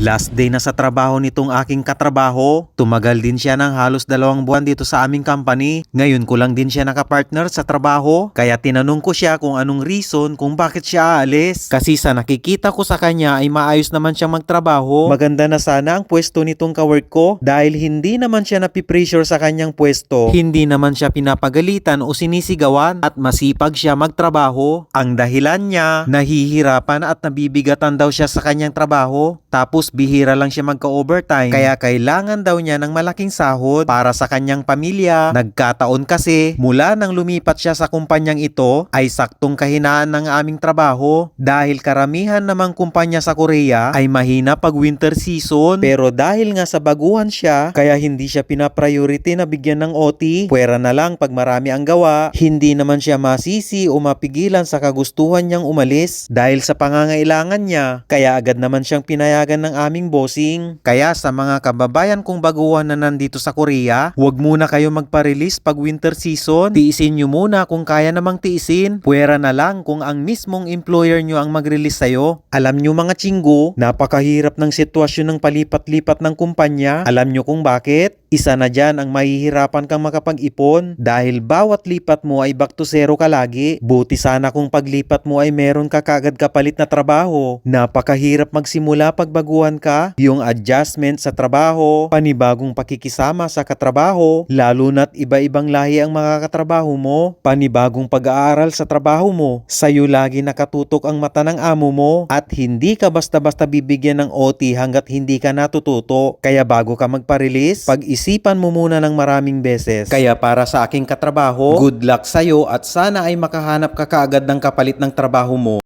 Last day na sa trabaho nitong aking katrabaho. Tumagal din siya ng halos dalawang buwan dito sa aming company. Ngayon ko lang din siya nakapartner sa trabaho. Kaya tinanong ko siya kung anong reason kung bakit siya aalis. Kasi sa nakikita ko sa kanya ay maayos naman siyang magtrabaho. Maganda na sana ang pwesto nitong kawork ko dahil hindi naman siya napipressure sa kanyang pwesto. Hindi naman siya pinapagalitan o sinisigawan at masipag siya magtrabaho. Ang dahilan niya, nahihirapan at nabibigatan daw siya sa kanyang trabaho. Tapos bihira lang siya magka-overtime. Kaya kailangan daw niya ng malaking sahod para sa kanyang pamilya. Nagkataon kasi mula nang lumipat siya sa kumpanyang ito ay saktong kahinaan ng aming trabaho dahil karamihan namang kumpanya sa Korea ay mahina pag winter season. Pero dahil nga sa baguhan siya kaya hindi siya pinapriority na bigyan ng OT. Pwera na lang pag marami ang gawa. Hindi naman siya masisi o mapigilan sa kagustuhan niyang umalis dahil sa pangangailangan niya. Kaya agad naman siyang pinayagan ng aming bossing. Kaya sa mga kababayan kong baguhan na nandito sa Korea, huwag muna kayo magpa-release pag winter season. Tiisin nyo muna kung kaya namang tiisin. Pwera na lang kung ang mismong employer nyo ang mag-release sa'yo. Alam nyo mga chinggo, napakahirap ng sitwasyon ng palipat-lipat ng kumpanya. Alam nyo kung bakit? Isa na dyan ang mahihirapan kang makapag-ipon dahil bawat lipat mo ay back to zero ka lagi. Buti sana kung paglipat mo ay meron ka kagad kapalit na trabaho. Napakahirap magsimula pag baguhan ka, yung adjustment sa trabaho, panibagong pakikisama sa katrabaho, lalo na't iba-ibang lahi ang mga katrabaho mo, panibagong pag-aaral sa trabaho mo, sa'yo lagi nakatutok ang mata ng amo mo at hindi ka basta-basta bibigyan ng OT hanggat hindi ka natututo. Kaya bago ka magpa-release, pag-isipan mo muna ng maraming beses. Kaya para sa aking katrabaho, good luck sa'yo at sana ay makahanap ka kaagad ng kapalit ng trabaho mo